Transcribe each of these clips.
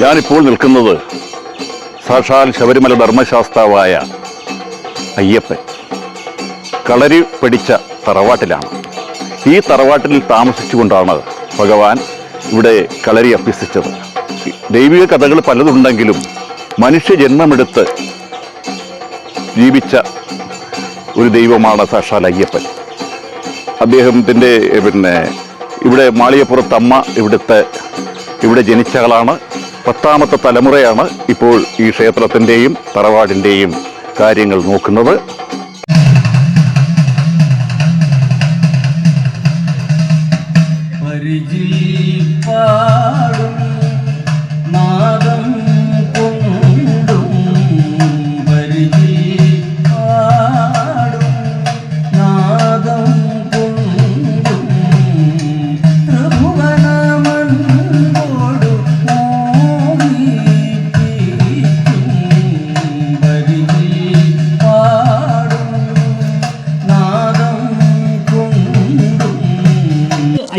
ഞാനിപ്പോൾ നിൽക്കുന്നത് സാക്ഷാൽ ശബരിമല ധർമ്മശാസ്താവായ അയ്യപ്പൻ. കളരി പിടിച്ച തറവാട്ടിലാണ്. ഈ തറവാട്ടിൽ താമസിച്ചുകൊണ്ടാണ് ഭഗവാൻ ഇവിടെ കളരി അഭ്യസിച്ചത്. ദൈവിക കഥകൾ പലതുണ്ടെങ്കിലും മനുഷ്യജന്മമെടുത്ത് ജീവിച്ച ഒരു ദൈവമാണ് സാക്ഷാൽ അയ്യപ്പൻ. അദ്ദേഹത്തിന്റെ പിന്നെ ഇവിടെ മാളികപ്പുറത്തമ്മ ഇവിടുത്തെ ഇവിടെ ജനിച്ചകളാണ് പത്താമത്തെ തലമുറയാണ് ഇപ്പോൾ ഈ ക്ഷേത്രത്തിന്റെയും തറവാടിന്റെയും കാര്യങ്ങൾ നോക്കുന്നത്.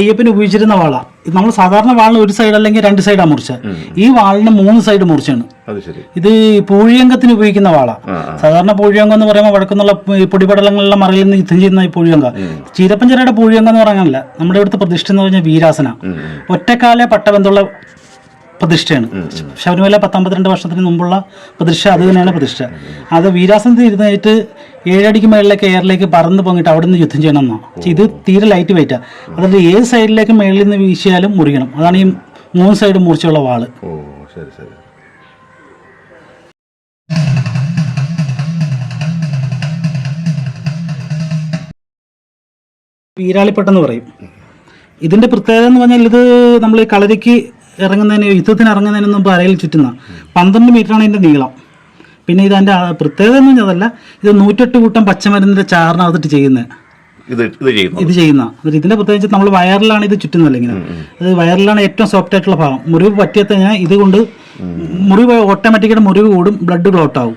അയ്യപ്പന് ഉപയോഗിച്ചിരുന്ന വാള. നമ്മൾ സാധാരണ വാളിന് ഒരു സൈഡ് അല്ലെങ്കിൽ രണ്ട് സൈഡാ മുറിച്ച. ഈ വാളിന് മൂന്ന് സൈഡ് മുറിച്ചാണ്. ഇത് പൂഴിയങ്കത്തിന് ഉപയോഗിക്കുന്ന വാള. സാധാരണ പൂഴിയങ്കം എന്ന് പറയുമ്പോൾ വടക്കുന്നുള്ള പൊടിപടലങ്ങളിലെ മറയിൽ നിന്ന് യുദ്ധം ചെയ്യുന്ന ഈ പൂഴിയങ്ക ചീരപ്പഞ്ചരയുടെ പൂഴിയങ്കം എന്ന് പറയാനല്ല നമ്മുടെ ഇവിടുത്തെ പ്രതിഷ്ഠ എന്ന് പറഞ്ഞാൽ വീരാസന. ഒറ്റക്കാലെ പട്ടബന്ധമുള്ള പ്രതിഷ്ഠയാണ്. ശബരിമല പത്തൊമ്പത്തിരണ്ട് വർഷത്തിന് മുമ്പുള്ള പ്രതിഷ്ഠ അത് തന്നെയാണ് പ്രതിഷ്ഠ. അത് വീരാസനത്തിൽ ഇരുന്നിട്ട് ഏഴടിക്ക് മേളിലേക്ക് എയറിലേക്ക് പറന്ന് പൊങ്ങിട്ട് അവിടെ നിന്ന് യുദ്ധം ചെയ്യണം പക്ഷേ ഇത് തീരെ ലൈറ്റ് വെയിറ്റാണ് അതായത് ഏത് സൈഡിലേക്ക് മേളിൽ നിന്ന് വീശിയാലും മുറിയണം. അതാണ് ഈ മൂന്ന് സൈഡ് മുറിച്ചുള്ള വാൾ. ശരി ശരി. വീരാളിപ്പട്ടെന്ന് പറയും. ഇതിന്റെ പ്രത്യേകത എന്ന് പറഞ്ഞാൽ ഇത് നമ്മൾ കളരിക്ക് ഇറങ്ങുന്നതിന് യുദ്ധത്തിന് ഇറങ്ങുന്നതിന് മുമ്പ് അരയിൽ ചുറ്റുന്ന പന്ത്രണ്ട് മീറ്ററാണ് ഇതിന്റെ നീളം. പിന്നെ ഇത് അതിന്റെ പ്രത്യേകത എന്ന് പറഞ്ഞതല്ല ഇത് നൂറ്റെട്ട് കൂട്ടം പച്ചമരുന്നിന്റെ ചാറിനകത്തിട്ട് ചെയ്യുന്നത് ഇത് ഇത് ചെയ്യുന്നു. ഇതിന്റെ പ്രത്യേകിച്ച് നമ്മൾ വയറിലാണ് ഇത് ചുറ്റുന്നത് ഇങ്ങനെ. അത് വയറിലാണ് ഏറ്റവും സോഫ്റ്റ് ആയിട്ടുള്ള ഭാഗം. മുറിവ് പറ്റിയത് കഴിഞ്ഞാൽ ഇത് കൊണ്ട് മുറിവ് ഓട്ടോമാറ്റിക്കായിട്ട് മുറിവ് കൂടും ബ്ലഡ് ക്ലോട്ട് ആവും.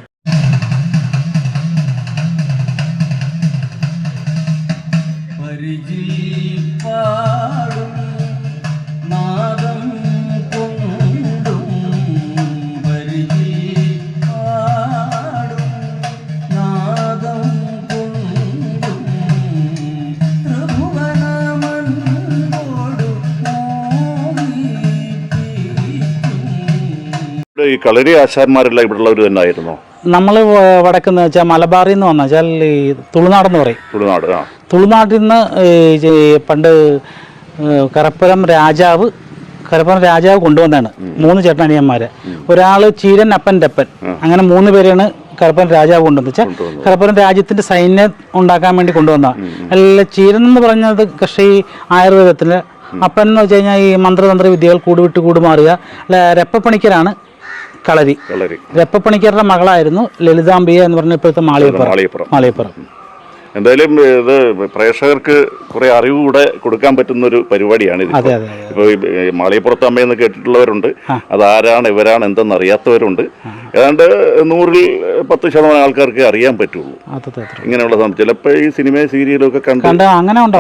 ഈ കളരി ആശാന്മാരെല്ലാം ഇവിടെ ഉള്ളവർ തന്നെ ആയിരുന്നു നമ്മൾ വടക്കെന്ന് വെച്ചാൽ മലബാറിൽ നിന്ന് വന്ന വെച്ചാൽ ഈ തുളുനാടെന്ന് പറയും. തുളുനാട് ആ. തുളുനാട്ടിൽ നിന്ന് ഈ പണ്ട് കരപ്പുരം രാജാവ് കരപ്പുരം രാജാവ് കൊണ്ടുവന്നാണ് മൂന്ന് ചേട്ടനിയന്മാരെ ഒരാൾ ചീരൻ അപ്പൻ രപ്പൻ അങ്ങനെ മൂന്ന് പേരെയാണ് കരപ്പുരം രാജാവ് കൊണ്ടുവന്നത്. വെച്ചാൽ കരപ്പുരം രാജ്യത്തിന്റെ സൈന്യം ഉണ്ടാക്കാൻ വേണ്ടി കൊണ്ടുവന്ന. അല്ല ചീരൻ എന്ന് പറഞ്ഞത് കൃഷി ആയുർവേദത്തിൽ അപ്പൻ എന്ന് വെച്ച് കഴിഞ്ഞാൽ ഈ മന്ത്രതന്ത്ര വിദ്യകൾ കൂടുവിട്ട് കൂടുമാറുക. അല്ല രപ്പപ്പണിക്കരാണ്. കളരി. കളരി. രപ്പപ്പണിക്കരുടെ മകളായിരുന്നു ലളിതാംബിക എന്ന് പറഞ്ഞ ഇപ്പോഴത്തെ മാളിയപ്പുറം മാളിയപ്പുറം എന്തായാലും ഇത് പ്രേക്ഷകർക്ക് കുറെ അറിവ് കൂടെ കൊടുക്കാൻ പറ്റുന്ന ഒരു പരിപാടിയാണ് ഇത് അതെ അതെ അതെ. ഇപ്പോൾ മാളിയപ്പുറത്ത് അമ്മയെന്ന് കേട്ടിട്ടുള്ളവരുണ്ട്. അതാരാണ് ഇവരാണ് എന്തെന്ന് അറിയാത്തവരുണ്ട്. ഏതാണ്ട് നൂറിൽ പത്ത് ശതമാനം ആൾക്കാർക്ക് അറിയാൻ പറ്റുള്ളൂ. അതെ അതെ അതെ. ഇങ്ങനെയുള്ള സംഭവം ചിലപ്പോൾ ഈ സിനിമ സീരിയലും ഒക്കെ കണ്ട്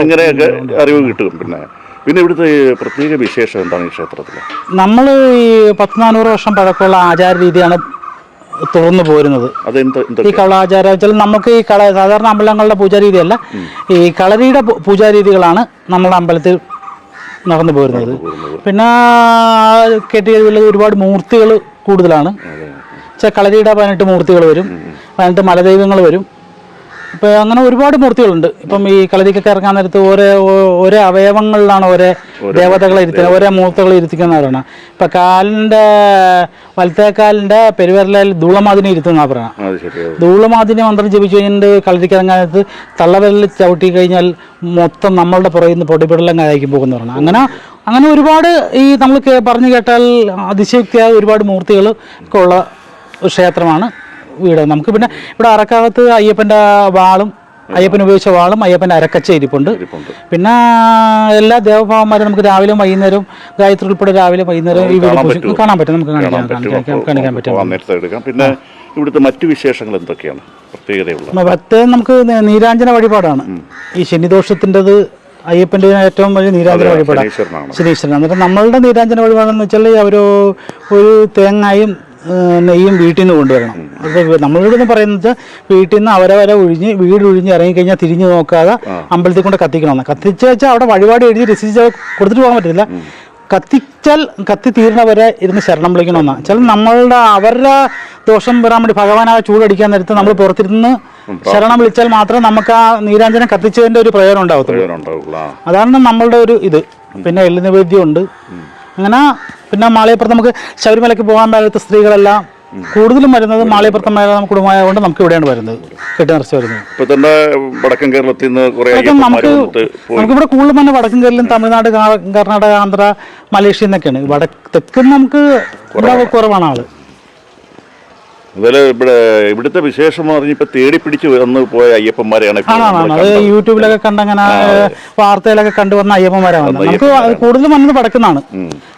അങ്ങനെയൊക്കെ അറിവ് കിട്ടും പിന്നെ. പിന്നെ ഇവിടുത്തെ പ്രത്യേക വിശേഷം എന്താണ് ഈ ക്ഷേത്രത്തിൽ നമ്മൾ ഈ പത്ത് നാനൂറ് വർഷം പഴക്കമുള്ള ആചാര രീതിയാണ് തുറന്നു പോരുന്നത്. ഈ കളാചാര വെച്ചാൽ നമുക്ക് ഈ കള സാധാരണ അമ്പലങ്ങളുടെ പൂജാരീതിയല്ല. ഈ കളരിയുടെ പൂജാരീതികളാണ് നമ്മുടെ അമ്പലത്തിൽ നടന്നു പോരുന്നത്. പിന്നെ കെട്ടിയതിൽ ഒരുപാട് മൂർത്തികൾ കൂടുതലാണ്. വെച്ചാൽ കളരിയുടെ പതിനെട്ട് മൂർത്തികൾ വരും. പതിനെട്ട് മലദൈവങ്ങൾ വരും. ഇപ്പം അങ്ങനെ ഒരുപാട് മൂർത്തികളുണ്ട്. ഇപ്പം ഈ കളരിക്കൊക്കെ ഇറങ്ങാൻ നേരത്ത് ഓരോ ഓരോ അവയവങ്ങളിലാണ് ഓരോ ദേവതകളെ ഇരുത്തുന്നത്. ഓരോ മൂർത്തകളെ ഇരുത്തിക്കുന്നവരാണ് ഇപ്പം കാലിന്റെ വലത്തെ പെരുവരലിൽ ധൂളമാതിനെ ഇരുത്തുന്ന ശരി ധൂളമാതിനെ മന്ത്രം ജപിച്ചു കഴിഞ്ഞിട്ട് കളരിക്ക് നേരത്ത് തള്ളവിരലിൽ ചവിട്ടി കഴിഞ്ഞാൽ മൊത്തം നമ്മളുടെ പുറകിൽ നിന്ന് പൊടിപിടലം കായ്ക്കും പോകുന്ന പറയണം അങ്ങനെ അങ്ങനെ ഒരുപാട് ഈ നമ്മൾ പറഞ്ഞു കേട്ടാൽ അതിശയുക്തിയായ ഒരുപാട് മൂർത്തികൾ ഒക്കെ ഉള്ള ക്ഷേത്രമാണ്. വീട്. നമുക്ക് പിന്നെ ഇവിടെ അറക്കകത്ത് അയ്യപ്പന്റെ വാളും അയ്യപ്പൻ ഉപയോഗിച്ച വാളും അയ്യപ്പന്റെ അരക്കച്ച ഇരിപ്പുണ്ട്. പിന്നെ എല്ലാ ദേവഭാവന്മാരും നമുക്ക് രാവിലെ വൈകുന്നേരം ഗായത്രി ഉൾപ്പെടെ രാവിലെ വൈകുന്നേരം ഈ വീട് കാണാൻ പറ്റും. നമുക്ക് കാണിക്കാൻ പറ്റും. പിന്നെ ഇവിടുത്തെ മറ്റു വിശേഷങ്ങൾ എന്തൊക്കെയാണ്? പ്രത്യേകതയുള്ള. പ്രത്യേകം നമുക്ക് നീരാഞ്ജന വഴിപാടാണ്. ഈ ശനിദോഷത്തിന്റെത് അയ്യപ്പന്റെ ഏറ്റവും വലിയ നീരാഞ്ജന വഴിപാടാണ്. ശനീശ്വരനാണ്. എന്നിട്ട് നമ്മളുടെ നീരാഞ്ജന വഴിപാടെന്ന് വെച്ചാൽ അവർ ഒരു തേങ്ങായും നെയ്യും വീട്ടിൽ നിന്ന് കൊണ്ടുവരണം. അപ്പോൾ നമ്മളിവിടെ നിന്ന് പറയുന്നത് വീട്ടിൽ നിന്ന് അവരവരെ ഒഴിഞ്ഞ് വീട് ഒഴിഞ്ഞ് ഇറങ്ങിക്കഴിഞ്ഞാൽ തിരിഞ്ഞു നോക്കാതെ അമ്പലത്തിൽ കൊണ്ട് കത്തിക്കണമെന്ന്. കത്തിച്ച് വെച്ചാൽ അവിടെ വഴിപാട് എഴുതി രസിച്ച് കൊടുത്തിട്ട് പോകാൻ പറ്റില്ല കത്തിച്ചാൽ കത്തി തീരണവരെ ഇരുന്ന് ശരണം വിളിക്കണമെന്ന്. ചില നമ്മളുടെ അവരുടെ ദോഷം വരാൻ വേണ്ടി ഭഗവാൻ ആ ചൂടടിക്കാൻ നേരത്ത് നമ്മൾ പുറത്തിരുന്ന് ശരണം വിളിച്ചാൽ മാത്രം നമുക്ക് ആ നീരാഞ്ജനം കത്തിച്ചതിന്റെ ഒരു പ്രയോജനം ഉണ്ടാവത്തുള്ളൂ. അതാണ് നമ്മളുടെ ഒരു ഇത്. പിന്നെ എള്ളു നിവേദ്യം ഉണ്ട് അങ്ങനെ പിന്നെ മാളിയപ്പുറത്ത് നമുക്ക് ശബരിമലയ്ക്ക് പോകാൻ പാടാത്ത സ്ത്രീകളെല്ലാം കൂടുതലും വരുന്നത് മാളിയപ്പുറത്തെ മേഖല കുടുംബമായതുകൊണ്ട് നമുക്ക് ഇവിടെയാണ് വരുന്നത് കെട്ടി നിറച്ച് വരുന്നത്. ഇപ്പൊ തന്നെ വടക്കൻ കേരളത്തിൽ നിന്ന് നമുക്ക് നമുക്കിവിടെ കൂടുതലും തന്നെ വടക്കൻ കേരളം തമിഴ്നാട് കർണാടക ആന്ധ്ര മലേഷ്യ എന്നൊക്കെയാണ്. വടക്ക് തെക്കും നമുക്ക് ഇവിടെ കുറവാണ് ആൾ. അതുപോലെ ഇവിടെ ഇവിടുത്തെ വിശേഷം എന്ന് പറഞ്ഞ ഇപ്പൊ തേടി പിടിച്ച് വന്ന് പോയ അയ്യപ്പന്മാരെയാണ് അത്. യൂട്യൂബിലൊക്കെ കണ്ടങ്ങനെ വാർത്തയിലൊക്കെ കണ്ടുവന്ന അയ്യപ്പന്മാരാണ് നമുക്ക് കൂടുതലും വന്നത് വടക്കുന്നാണ്.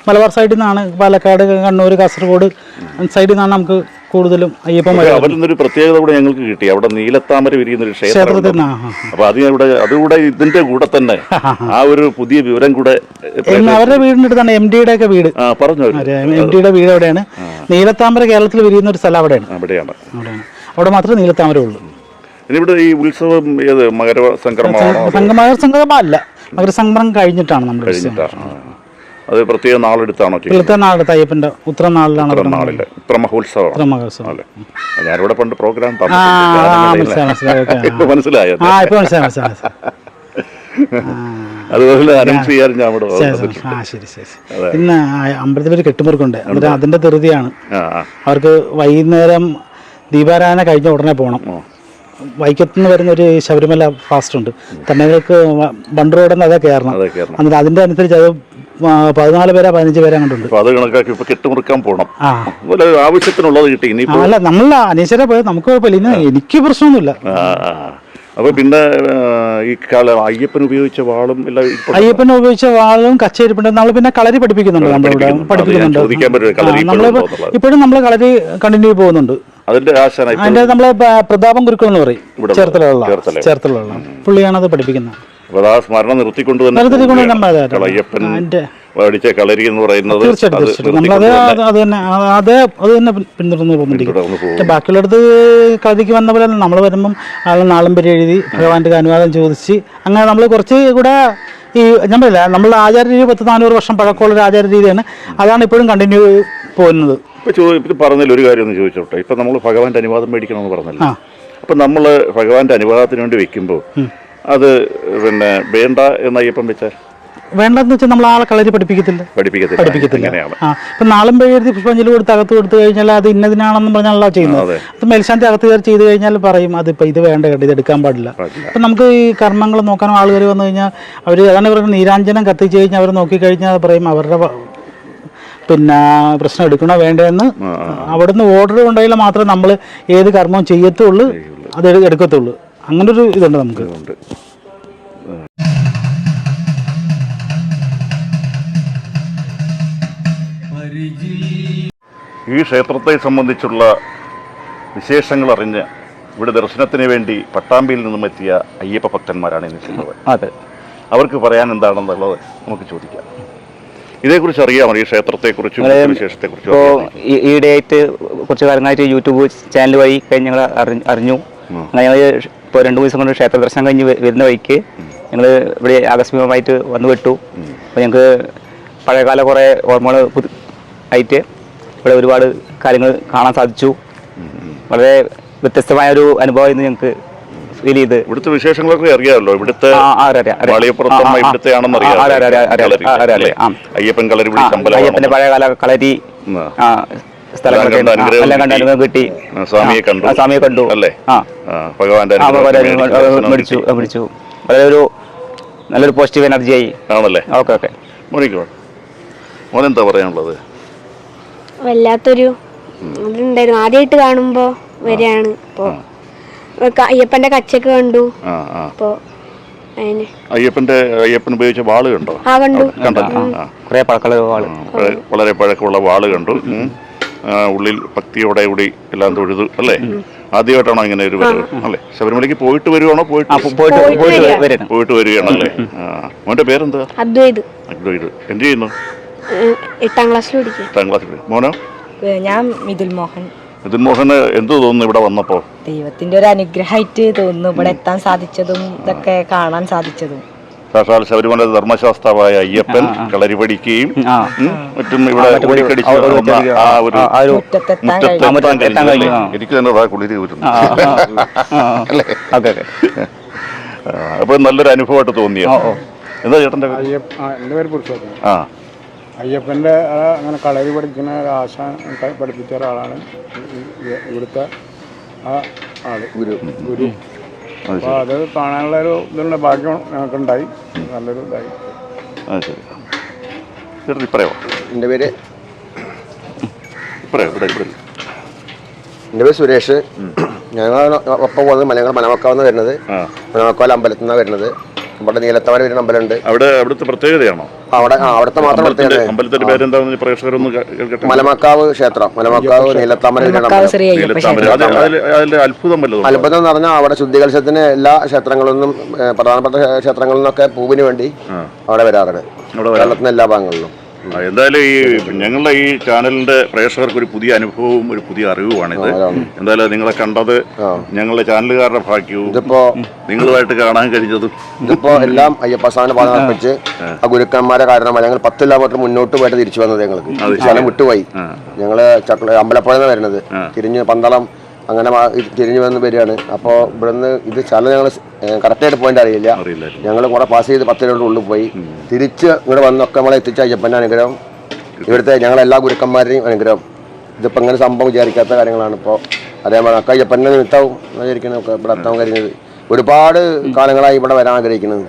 മലബാർ സൈഡിൽ നിന്നാണ് പാലക്കാട് കണ്ണൂർ കാസർഗോഡ് സൈഡിൽ നിന്നാണ് നമുക്ക് കൂടുതലും അയ്യപ്പന്മാർ അവിടെ നിന്നൊരു പ്രത്യേകത കൂടെ ഞങ്ങൾക്ക് കിട്ടി. അവിടെ നീലത്താമര വിരിയുന്ന ഒരു ക്ഷേത്രം. അപ്പൊ അത് ഇവിടെ അതുകൂടെ ഇതിന്റെ കൂടെ തന്നെ ആ ഒരു പുതിയ വിവരം കൂടെ അവരുടെ വീടിന്റെ അടുത്താണ് എം ഡിയുടെ ഒക്കെ വീട്. പറഞ്ഞു. എം ഡിയുടെ വീട് അവിടെയാണ്. നീലത്താമര കേരളത്തിൽ വിരിയുന്ന ഒരു സ്ഥലം അവിടെയാണ്. അവിടെയാണ്. അവിടെ മാത്രമേ നീലത്താമര ഉള്ളൂ. ഇവിടെ ഈ ഉത്സവം ഏത്? മകര സംക്രമമാണോ അതോ സംഗമ അല്ല. മകര മകരസംക്രമം കഴിഞ്ഞിട്ടാണ് ആ. അത് പ്രത്യേക നാളെടുത്താണോ നാളത്തെ അയ്യപ്പന്റെ ഉത്തര നാളിലാണ് ഇത്ര നാളിൽ ഇത്ര മഹോത്സവം ഉത്തര മഹോത്സവം അല്ലേ? ഞാനിവിടെ പണ്ട് പ്രോഗ്രാം ആ ആ, മനസ്സിലായി ഓക്കെ. ആ ഇപ്പൊ മനസ്സിലായി മനസ്സിലായി മനസ്സിലായി. അതുപോലെ അനൗൺസ് ചെയ്യാൻ ഞാൻ ഇവിടെ ശരി, വന്നത്. ശരി. ആ ശരി ശരി ആ അമ്പലത്തിൽ ഒരു കെട്ടുമുറുക്കുണ്ട്. അതിന്റെ ധൃതിയാണ്. ആ ആ. അവർക്ക് വൈകുന്നേരം ദീപാരാധന കഴിഞ്ഞ ഉടനെ പോകണം. വൈക്കത്തുനിന്ന് വരുന്ന ഒരു ശബരിമല ഫാസ്റ്റ് ഉണ്ട്. തന്നെ ബണ്ട് റോഡിൽ നിന്ന് അതേ കയറണം അതെ കയറണം എന്നിട്ട് അതിന്റെ അനുസരിച്ച് അത് പതിനാല് പേരാ പതിനഞ്ച് പേരെ അങ്ങോട്ടുണ്ട് അപ്പൊ അത് കണക്കാക്കി ഇപ്പൊ കെട്ടുമുറുക്കാൻ പോണം. ആ. അതുപോലെ ആവശ്യത്തിനുള്ളത് കിട്ടി ആ, ഇനിയിപ്പോ അല്ല നമ്മളല്ല അനീശ്വര പോയത് നമുക്ക് കുഴപ്പമില്ല. ഇന്ന് എനിക്ക് പ്രശ്നമൊന്നുമില്ല. ആ, ആ. അപ്പൊ പിന്നെ ആ, ഈ കാല അയ്യപ്പൻ ഉപയോഗിച്ച വാളും എല്ലാം ഇപ്പൊ അയ്യപ്പനെ ഉപയോഗിച്ച വാളും കച്ചേരിപ്പുണ്ട് നമ്മൾ പിന്നെ കളരി പഠിപ്പിക്കുന്നുണ്ട് നമ്മുടെ ഇവിടെ പഠിപ്പിക്കുന്നുണ്ട്. പഠിപ്പിക്കുന്നുണ്ട്. അത് ഞാൻ ചോദിക്കാൻ പറ്റും, കളരി ആ, ഇപ്പോഴും എന്നുള്ളത്. ഇപ്പോഴും നമ്മൾ കളരി കണ്ടിന്യൂ പോകുന്നുണ്ട്. അതിന്റെ ആശാന അതിന്റെ നമ്മളെ പ്രതാപം ഗുരുക്കൾ എന്ന് പറയും. ഇവിടെ ചേർത്തലുള്ള ചേർത്തല. ചേർത്തലുള്ള പുള്ളിയാണ് അത് പഠിപ്പിക്കുന്നത്. അപ്പൊ ആ സ്മരണ നിർത്തിക്കൊണ്ട് തന്നെ. നമ്മൾ. കളയ്യപ്പൻ അടിച്ച കളരി എന്ന് പറയുന്നത് അത് തന്നെ പിന്തുടർന്ന് ബാക്കിയുള്ളടത്ത് കളരിക്ക് വന്ന പോലെ നമ്മൾ വരുമ്പം ആൾ നാളും പേര് എഴുതി ഭഗവാന്റെ അനുവാദം ചോദിച്ച് അങ്ങനെ നമ്മൾ കുറച്ച് കൂടെ ഈ ഞാൻ പറയില്ല. നമ്മളുടെ ആചാര രീതി പത്ത് നാനൂറ് വർഷം പഴക്കമുള്ള ഒരു ആചാര രീതിയാണ്. അതാണ് ഇപ്പോഴും കണ്ടിന്യൂ പോകുന്നത്. ഇപ്പൊ പറഞ്ഞതിൽ ഒരു കാര്യം ഒന്ന് ചോദിച്ചോട്ടെ. ഇപ്പൊ നമ്മൾ ഭഗവാന്റെ അനുവാദം മേടിക്കണമെന്ന് പറഞ്ഞല്ലോ. അപ്പൊ നമ്മൾ ഭഗവാന്റെ അനുവാദത്തിന് വേണ്ടി വെക്കുമ്പോൾ അത് പിന്നെ വേണ്ട എന്ന് അയ്യപ്പം വെച്ചാൽ വേണ്ടെന്ന് വെച്ചാൽ നമ്മൾ ആളെ കളരി പഠിപ്പിക്കത്തില്ല. പഠിപ്പിക്കത്തില്ല. പഠിപ്പിക്കത്തില്ല. അങ്ങനെയാണ്. ആ ഇപ്പം നാളും എഴുതി പുഷ്പാഞ്ജലി കൊടുത്ത് അകത്ത് കൊടുത്തു കഴിഞ്ഞാൽ അത് ഇന്നതിനാണെന്ന് പറഞ്ഞാണല്ലോ ചെയ്യുന്നത്. അതെ. മേൽശാന്തി അകത്ത് കയറി ചെയ്ത് കഴിഞ്ഞാൽ പറയും അതിപ്പോൾ ഇത് വേണ്ട കേട്ടോ ഇത് എടുക്കാൻ പാടില്ല. അപ്പൊ നമുക്ക് ഈ കർമ്മങ്ങൾ നോക്കാനും ആളുകൾ വന്നു കഴിഞ്ഞാൽ അവർ അതാണ് പറയുന്നത് നീരാഞ്ജനം കത്തിച്ച് കഴിഞ്ഞാൽ അവർ നോക്കിക്കഴിഞ്ഞാൽ പറയും അവരുടെ പിന്നെ പ്രശ്നം എടുക്കണോ വേണ്ടതെന്ന് അവിടുന്ന് ഓർഡർ കൊണ്ടുപോയാൽ മാത്രമേ നമ്മൾ ഏത് കർമ്മവും ചെയ്യത്തുള്ളൂ അത് എടു- എടുക്കത്തുള്ളൂ അങ്ങനൊരു ഇതുണ്ട് നമുക്ക്. ഉണ്ട് ഈ ക്ഷേത്രത്തെ സംബന്ധിച്ചുള്ള വിശേഷങ്ങൾ അറിഞ്ഞ് ഇവിടെ ദർശനത്തിന് വേണ്ടി പട്ടാമ്പിയിൽ നിന്നും എത്തിയ അയ്യപ്പ ഭക്തന്മാരാണ് നിൽക്കുന്നത് അതെ. അവർക്ക് പറയാൻ എന്താണെന്നുള്ളത് നമുക്ക് ചോദിക്കാം. ഇതേക്കുറിച്ച് അറിയാമോ ഈ ക്ഷേത്രത്തെക്കുറിച്ചും വിശേഷത്തെക്കുറിച്ചും ഇപ്പോൾ? ഈയിടെയായിട്ട് കുറച്ച് കാലങ്ങളായിട്ട് യൂട്യൂബ് ചാനൽ വഴി കഴിഞ്ഞ് ഞങ്ങൾ അറിഞ്ഞു അറിഞ്ഞു. അങ്ങനെ ഞങ്ങൾ ഇപ്പോൾ രണ്ട് ദിവസം കൊണ്ട് ക്ഷേത്ര ദർശനം കഴിഞ്ഞ് വരുന്ന വഴിക്ക് ഞങ്ങൾ ഇവിടെ ആകസ്മികമായിട്ട് വന്നു വിട്ടു അപ്പോൾ ഞങ്ങൾക്ക് പഴയകാല കുറേ ഓർമ്മകൾ ആയിട്ട് ഇവിടെ ഒരുപാട് കാര്യങ്ങൾ കാണാൻ സാധിച്ചു വളരെ വ്യത്യസ്തമായ ഒരു അനുഭവം ഇന്ന് ഞങ്ങൾക്ക് ഫീൽ ചെയ്ത് ഇവിടുത്തെ വിശേഷങ്ങളൊക്കെ അറിയാമല്ലോ ഇവിടുത്തെ. അയ്യപ്പൻ കളരി അയ്യപ്പന്റെ പഴയകാല കളരി അനുഗ്രഹം കിട്ടി. സ്വാമിയെ ആ, കണ്ടു. സ്വാമിയെ കണ്ടു. അല്ലേ? ഭഗവാന്റെ മേടിച്ച്. പിടിച്ചു വളരെ ഒരു നല്ലൊരു പോസിറ്റീവ് എനർജി ആയി. ആണല്ലേ? Okay okay. മോനിക്കോ? മോനെന്താ പറയാനുള്ളത്? വല്ലാത്തൊരു ഇതുണ്ടായിരുന്നു. ആദ്യമായിട്ട് കാണുമ്പോൾ വരികയാണ്. ഇപ്പോൾ ക- അയ്യപ്പന്റെ കച്ചക്ക് കണ്ടു. അപ്പോ അയ്യപ്പന്റെ അയ്യപ്പൻ ഉപയോഗിച്ച വാൾ കണ്ടോ? ആ കണ്ടു. വളരെ- പഴക്കമുള്ള വാൾ കണ്ടു. ഉള്ളിൽ ഭക്തിയോടെ കൂടി എല്ലാം തൊഴുതു അല്ലേ? ആദ്യമായിട്ടാണോ ഇങ്ങനെ ഒരു വരവ് അല്ലേ? ശബരിമലയ്ക്ക് പോയിട്ട് വരുവാണോ? പോയിട്ട് പോയിട്ട് പോയിട്ട് വരണം. പോയിട്ട് വരികയാണല്ലേ? ആ മോന്റെ പേരെന്താ? അദ്വൈത്. അദ്വൈത്. എന്ത് ചെയ്യുന്നു? എട്ടാം ക്ലാസ്സിൽ പഠിക്കുക. എട്ടാം ക്ലാസ്സിൽ മോനോ? ഞാൻ മിഥുൽ മോഹൻ. മിഥുൻ മോഹന് എന്ത് തോന്നുന്നു ഇവിടെ വന്നപ്പോ ദൈവത്തിന്റെ ഒരു അനുഗ്രഹമായിട്ട് തോന്നുന്നു. ഇവിടെ എത്താൻ സാധിച്ചതും ഇതൊക്കെ കാണാൻ സാധിച്ചതും. സാക്ഷാൽ ശബരിമല ധർമ്മശാസ്താവായ അയ്യപ്പൻ കളരി പഠിക്കുകയും ആ. മറ്റും ഇവിടെ ഓടിക്കടിച്ച് ആ ഒരു മുറ്റത്തെത്താൻ കഴിഞ്ഞു? എനിക്ക് തന്നെ അതാ കുളിരി വരുന്നു അപ്പൊ നല്ലൊരു അനുഭവമായിട്ട് തോന്നിയ. എന്താ ചേട്ടന്റെ ആ, എന്റെ പേര് പുരുഷോത്തമൻ. ആ. അയ്യപ്പന്റെ അങ്ങനെ കളരി പഠിക്കുന്ന ഒരു ആശാൻ പഠിപ്പിച്ച ഒരാളാണ് ഇവിടുത്തെ ആ ആൾ. ഗുരു. ഗുരു. അപ്പോൾ അത് കാണാനുള്ള ഒരു ഇതിനുള്ള ഭാഗ്യം ഞങ്ങൾക്കുണ്ടായി. നല്ലൊരു ഇതായി. ശരി. ചേട്ടൻ ഇപ്പറയോ? എന്റെ പേര്? ഇപ്പറയോ? ഇവിടെ ഇവിടെ. എന്റെ പേര് സുരേഷ്. ഞങ്ങൾ ഒപ്പം പോകുന്നത് മലയാളം മലമക്കാവെന്ന് വരുന്നത്. മലമക്കാവ് അമ്പലത്തിൽ നിന്നാണ് വരുന്നത്. ഇവിടെ നീലത്തവര വരുന്ന അമ്പലമുണ്ട്. അവിടെ അവിടുത്തെ പ്രത്യേകതയാണോ? അവിടെ ആ അവിടുത്തെ മാത്രം അമ്പലത്തിന്റെ പ്രത്യേകത. അമ്പലത്തിന്റെ പേരെന്താണെന്ന് പ്രേക്ഷകരൊന്ന് കേൾക്കട്ടെ? മലമക്കാവ് ക്ഷേത്രം. മലമക്കാവ് നീലത്താമര നീലത്താമര. അത്ഭുതം? അത്ഭുതം എന്ന് പറഞ്ഞാൽ അവിടെ ശുദ്ധികലശത്തിന് എല്ലാ ക്ഷേത്രങ്ങളിൽ നിന്നും പ്രധാനപ്പെട്ട ക്ഷേത്രങ്ങളിൽ നിന്നൊക്കെ പൂവിന് വേണ്ടി അവിടെ വരാറുണ്ട്. കേരളത്തിന് കേരളത്തിന്റെ എല്ലാ ഭാഗങ്ങളിലും. എന്തായാലും ഈ ഞങ്ങളുടെ ഈ ചാനലിന്റെ പ്രേക്ഷകർക്ക് ഒരു പുതിയ അനുഭവവും ഒരു പുതിയ അറിവുമാണിത്. ഇത് എന്തായാലും നിങ്ങളെ കണ്ടത് ഞങ്ങളുടെ ചാനലുകാരുടെ ഭാഗ്യവും ഇതിപ്പോ നിങ്ങളുമായിട്ട് കാണാൻ കഴിഞ്ഞതും. ഇതിപ്പോ എല്ലാം അയ്യപ്പ പാദം വെച്ച് ആ. ഗുരുക്കന്മാരെ കാരണമായി ഞങ്ങൾ പത്ത് കിലോമീറ്റർ മുന്നോട്ട് പോയിട്ട് തിരിച്ചു വന്നത് ഞങ്ങൾക്ക്. സ്ഥലം വിട്ടുപോയി. ഞങ്ങൾ ചക്ക അമ്പലപ്പുഴ വരുന്നത്. തിരിഞ്ഞ് പന്തളം അങ്ങനെ തിരിഞ്ഞു വന്ന് വരികയാണ്. അപ്പോൾ ഇവിടുന്ന് ഇത് സ്ഥലം ഞങ്ങൾ കറക്റ്റായിട്ട് പോയിന്റ് അറിയില്ല. ഞങ്ങൾ കുറെ പാസ് ചെയ്ത് പത്ത് ഉള്ളിൽ പോയി. തിരിച്ച് ഇവിടെ വന്നൊക്കെ നമ്മളെ എത്തിച്ച അയ്യപ്പന്റെ അനുഗ്രഹം. ഇവിടുത്തെ ഞങ്ങളെല്ലാ ഗുരുക്കന്മാരുടെയും അനുഗ്രഹം. ഇതിപ്പോൾ ഇങ്ങനെ സംഭവം വിചാരിക്കാത്ത കാര്യങ്ങളാണ് ഇപ്പോൾ അതേപോലെ അക്ക അയ്യപ്പന്റെ നിമിത്തവും വിചാരിക്കുന്നത് ഒക്കെ ഇവിടെ എത്താൻ കഴിയുന്നത്. ഒരുപാട് കാലങ്ങളായി ഇവിടെ വരാൻ ആഗ്രഹിക്കുന്നത്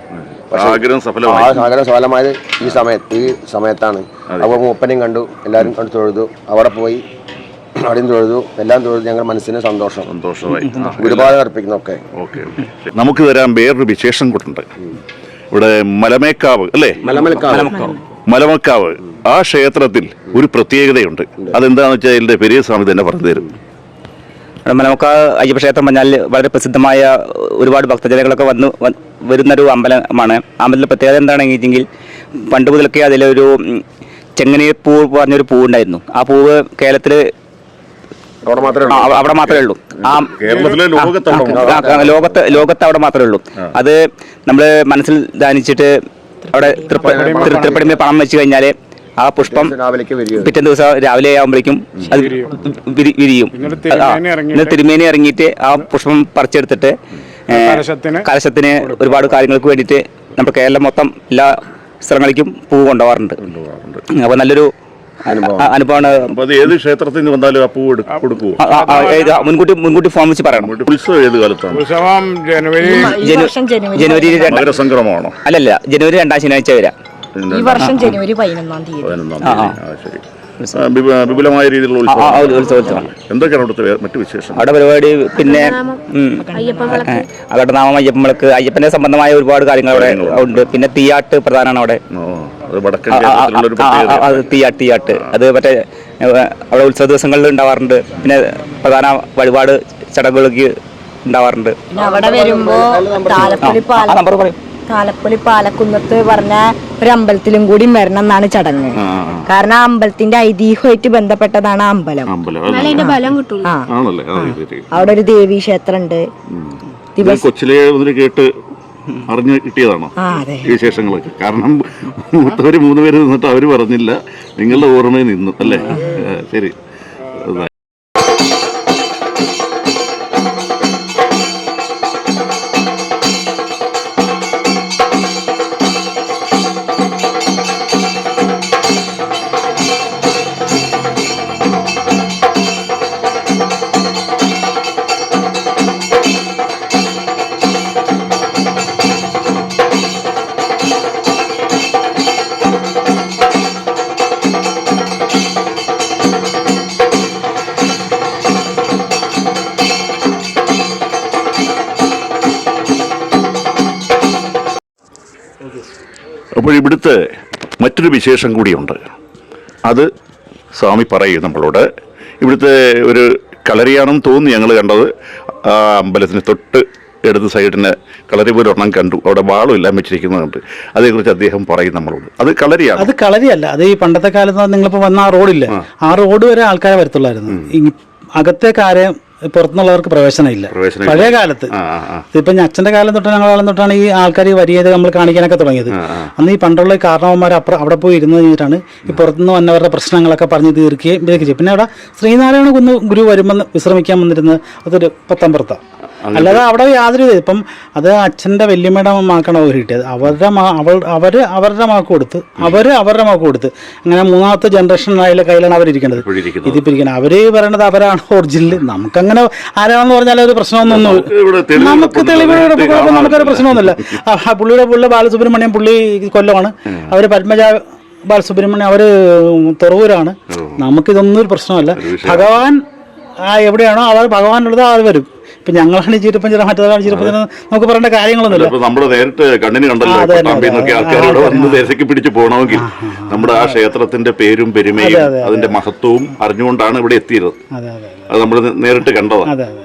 ആഗ്രഹം സഫലമായത് ഈ സമയത്ത് ഈ സമയത്താണ്. അപ്പോൾ മൂപ്പനെയും കണ്ടു. എല്ലാവരും കണ്ടു തൊഴുതു. അവിടെ പോയി. അവിടെയും തൊഴുതു എല്ലാം തൊഴുതു ഞങ്ങൾ മനസ്സിന് സന്തോഷം. സന്തോഷമായി. ഒരുപാട് അർപ്പിക്കുന്നൊക്കെ ഓക്കെ ഓക്കെ. നമുക്ക് തരാൻ വേറൊരു വിശേഷം കൂട്ടുണ്ട് ഇവിടെ മലമേക്കാവ് അല്ലേ? മലമക്കാവ് ആ ക്ഷേത്രത്തിൽ ഒരു പ്രത്യേകതയുണ്ട്. അതെന്താണെന്ന് വെച്ചാൽ അതിന്റെ പെരിയ സ്വാമി തന്നെ പറഞ്ഞു തരും. മലമക്കാവ് അയ്യപ്പ ക്ഷേത്രം പറഞ്ഞാൽ വളരെ പ്രസിദ്ധമായ ഒരുപാട് ഭക്തജനങ്ങളൊക്കെ വന്ന് വരുന്ന വരുന്നൊരു അമ്പലമാണ്. ആ അമ്പലത്തിലെ പ്രത്യേകത എന്താണെന്ന് വെച്ചെങ്കിൽ പണ്ട് മുതലൊക്കെ അതിലൊരു ചെങ്ങനീർ പൂ പറഞ്ഞൊരു പൂ ഉണ്ടായിരുന്നു ആ പൂവ് കേരളത്തിൽ അവിടെ മാത്രമേ ആ, അവിടെ മാത്രമേ ഉള്ളൂ. ആ ലോകത്ത് ലോകത്ത് അവിടെ മാത്രമേ ഉള്ളൂ. അത് നമ്മൾ മനസ്സിൽ ധാനിച്ചിട്ട് അവിടെ തൃപ്പടിമ പണം വെച്ച് കഴിഞ്ഞാൽ ആ പുഷ്പം പിറ്റേ ദിവസം രാവിലെ ആകുമ്പോഴേക്കും അത് വിരിയും. തിരുമേനി ഇറങ്ങിയിട്ട് പിന്നെ തിരുമേനി ഇറങ്ങിയിട്ട് ആ പുഷ്പം പറിച്ചെടുത്തിട്ട് കലശത്തിന് ഒരുപാട് കാര്യങ്ങൾക്ക് വേണ്ടിയിട്ട് നമ്മുടെ കേരളം മൊത്തം എല്ലാ സ്ഥലങ്ങളിലേക്കും പൂ കൊണ്ടുപോകാറുണ്ട്. അപ്പോൾ നല്ലൊരു അനുഭവമാണ്. അത് ഏത് ക്ഷേത്രത്തിൽ നിന്ന് വന്നാലും അപ്പൂ ഇത് മുൻകൂട്ടി മുൻകൂട്ടി ഫോം വെച്ച് പറയണം. ഉത്സവം ഏത് കാലത്താണ്? ഉത്സവം ജനുവരി ജനുവരി മകരസംക്രമമാണോ? അല്ലല്ല ജനുവരി രണ്ടാം ശനിയാഴ്ച വരാം. ഈ വർഷം ജനുവരി പതിനൊന്നാം തീയതി. വിപുലമായ രീതിയിലുള്ള ഉത്സവമാണ് എന്തൊക്കെയാണ് അവിടുത്തെ മറ്റു വിശേഷം അവിടെ പരിപാടി പിന്നെ അയ്യപ്പൻ വിളക്ക്. അവിടെ നാമം അയ്യപ്പമ്മൾക്ക് അയ്യപ്പനെ സംബന്ധമായ ഒരുപാട് കാര്യങ്ങൾ അവിടെ ഉണ്ട്. പിന്നെ തീയാട്ട് പ്രധാനമാണ് അവിടെ. ഓ അത് അത് തീയാട്ട് തീയാട്ട്. അത് മറ്റേ അവിടെ ഉത്സവ ദിവസങ്ങളിൽ ഉണ്ടാവാറുണ്ട്. പിന്നെ പ്രധാന വഴിപാട് ചടങ്ങുകൾക്ക് ഉണ്ടാവാറുണ്ട്. അവിടെ വരുമ്പോ താലപ്പൊലി പാലക്കുന്നത്ത് പറഞ്ഞ ഒരു അമ്പലത്തിലും കൂടി വരണം എന്നാണ് ചടങ്ങ്. കാരണം ആ അമ്പലത്തിന്റെ ഐതിഹ്യമായിട്ട് ബന്ധപ്പെട്ടതാണ് ആ അമ്പലം. അവിടെ ഒരു ദേവീ ക്ഷേത്രം ഉണ്ട് കൊച്ചിലെ കേട്ട് അറിഞ്ഞു കിട്ടിയതാണോ ഈ വിശേഷങ്ങളൊക്കെ? കാരണം മൂത്തവര് മൂന്ന് പേര് നിന്നിട്ട് അവർ പറഞ്ഞില്ല. നിങ്ങളുടെ ഓർമ്മയിൽ നിന്നു അല്ലേ? ശരി. മറ്റൊരു വിശേഷം കൂടിയുണ്ട്. അത് സ്വാമി പറയും നമ്മളോട്. ഇവിടുത്തെ ഒരു കളരിയാണെന്ന് തോന്നി ഞങ്ങൾ കണ്ടത്. ആ അമ്പലത്തിന് തൊട്ട് ഇടത് സൈഡിന് കളരി പോലെ ഒരെണ്ണം കണ്ടു. അവിടെ വാളും എല്ലാം വെച്ചിരിക്കുന്നുണ്ട്. അതേക്കുറിച്ച് അദ്ദേഹം പറയും നമ്മളോട്. അത് കളരിയാണ്. അത് കളരിയല്ല. അത് ഈ പണ്ടത്തെ കാലത്ത് നിങ്ങളിപ്പോൾ വന്ന ആ റോഡില്ല? ആ. റോഡ് വരെ ആൾക്കാരെ വരത്തുള്ളായിരുന്നു. അകത്തേക്ക് ആരെയും പുറത്തുനിന്നുള്ളവർക്ക് പ്രവേശനമില്ല. പഴയ കാലത്ത്. ഇപ്പൊ അച്ഛന്റെ കാലം തൊട്ട് ഞങ്ങളുടെ കാലം തൊട്ടാണ് ഈ ആൾക്കാർ വരിയത് നമ്മൾ കാണിക്കാനൊക്കെ തുടങ്ങിയത്. അന്ന് ഈ പണ്ടുള്ള ഈ കാരണവന്മാർ അപ്പുറം അവിടെ പോയി ഇരുന്ന് കഴിഞ്ഞിട്ടാണ് ഈ പുറത്തുനിന്ന് വന്നവരുടെ പ്രശ്നങ്ങളൊക്കെ പറഞ്ഞ് തീർക്കുകയും ഇതൊക്കെ ചെയ്യും. പിന്നെ അവിടെ ശ്രീനാരായണ കുന്ന് ഗുരു വരുമ്പോൾ വിശ്രമിക്കാൻ വന്നിരുന്നത് അതൊരു പത്തമ്പുറത്താണ് അല്ലാതെ അവിടെ യാതൊരു ഇപ്പം അത് അച്ഛന്റെ വല്യമ്മയുടെ മാക്കാണ് അവർ കിട്ടിയത്. അവരുടെ അവൾ അവർ അവരുടെ മാക്ക് കൊടുത്ത് അവർ അവരുടെ മാക്ക് കൊടുത്ത് അങ്ങനെ മൂന്നാമത്തെ ജനറേഷൻ ആയാലും കയ്യിലാണ് അവരിരിക്കേണ്ടത് ഇതിപ്പിരിക്കുന്നത്. അവർ പറയണത് അവരാണ് ഒറിജിനൽ നമുക്കങ്ങനെ ആരാണെന്ന് പറഞ്ഞാൽ ഒരു പ്രശ്നമൊന്നും നമുക്ക് തെളിവുകളുടെ നമുക്കൊരു പ്രശ്നമൊന്നുമില്ല. പുള്ളിയുടെ പുള്ളി ബാലസുബ്രഹ്മണ്യം പുള്ളി കൊല്ലമാണ്. അവർ പത്മജ ബാലസുബ്രഹ്മണ്യം അവർ തുറവൂരാണ്. നമുക്കിതൊന്നും ഒരു പ്രശ്നമല്ല. ഭഗവാൻ ആ എവിടെയാണോ അവർ ഭഗവാനുള്ളത് അവർ വരും. ഇപ്പൊ ഞങ്ങളാണ് ചീരപ്പഞ്ചിറ മറ്റേതാണ് ചീരപ്പഞ്ചിറ നമുക്ക് പറയേണ്ട കാര്യങ്ങളൊന്നുമില്ല. നമ്മൾ നേരിട്ട് കണ്ണിന് കണ്ടല്ലോ അതെ, ഇവിടെ വന്ന് ദേശയ്ക്ക് പിടിച്ച് പോകണമെങ്കിൽ നമ്മുടെ ആ ക്ഷേത്രത്തിന്റെ പേരും പെരുമയും അതെ, അതെ, അതിന്റെ മഹത്വവും അറിഞ്ഞുകൊണ്ടാണ് ഇവിടെ എത്തിയത്. അതെ അതെ അത്. നമ്മൾ നേരിട്ട് കണ്ടതാണ്. അതെ അതെ.